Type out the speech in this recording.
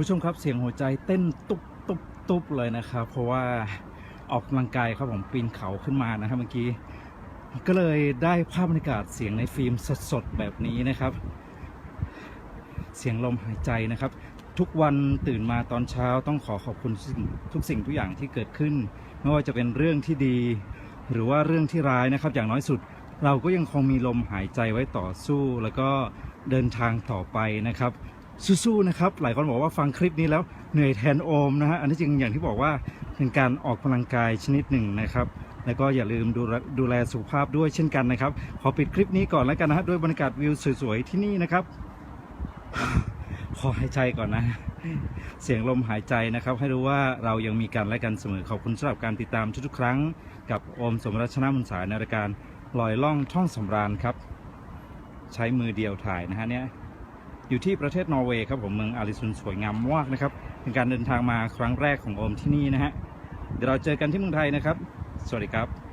ผู้ชมครับเสียงหัวใจเต้นตุบตุบตุบเลยนะครับ เพราะว่าออกกำลังกายครับผมปีนเขาขึ้นมานะครับเมื่อกี้ก็เลยได้ภาพบรรยากาศเสียงในฟิล์มสดๆแบบนี้นะครับ เสียงลมหายใจนะครับ ทุกวันตื่นมาตอนเช้าต้องขอขอบคุณทุกสิ่งทุกอย่างที่เกิดขึ้น ไม่ว่าจะเป็นเรื่องที่ดี หรือว่าเรื่องที่ร้ายนะครับ อย่างน้อยสุด เราก็ยังคงมีลมหายใจไว้ต่อสู้ แล้วก็เดินทางต่อไปนะครับ สู้ๆนะครับ หลายคนบอกว่าฟังคลิปนี้แล้วเหนื่อยแทนโอมนะฮะ อันนี้จริงอย่างที่บอกว่าเป็นการออกกำลังกายชนิดหนึ่งนะครับ แล้วก็อย่าลืมดูแลดูแลสุขภาพด้วยเช่นกันนะครับ ขอปิดคลิปนี้ก่อนแล้วกันนะฮะด้วยบรรยากาศวิวสวยๆที่นี่นะครับ ขอหายใจก่อนนะ เสียงลมหายใจนะครับ ให้รู้ว่าเรายังมีกันและกันเสมอขอบคุณสำหรับการติดตามทุกๆครั้ง กับโอมสมรัชนามุนสายในรายการลอยล่องท่องสำราญครับ ใช้มือเดียวถ่ายนะฮะเนี่ย อยู่ที่ประเทศนอร์เวย์ครับผมเมืองอาริซุนสวยงามมากนะครับเป็นการเดินทางมาครั้งแรกของโอมที่นี่นะฮะเดี๋ยวเราเจอกันที่เมืองไทยนะครับ สวัสดีครับ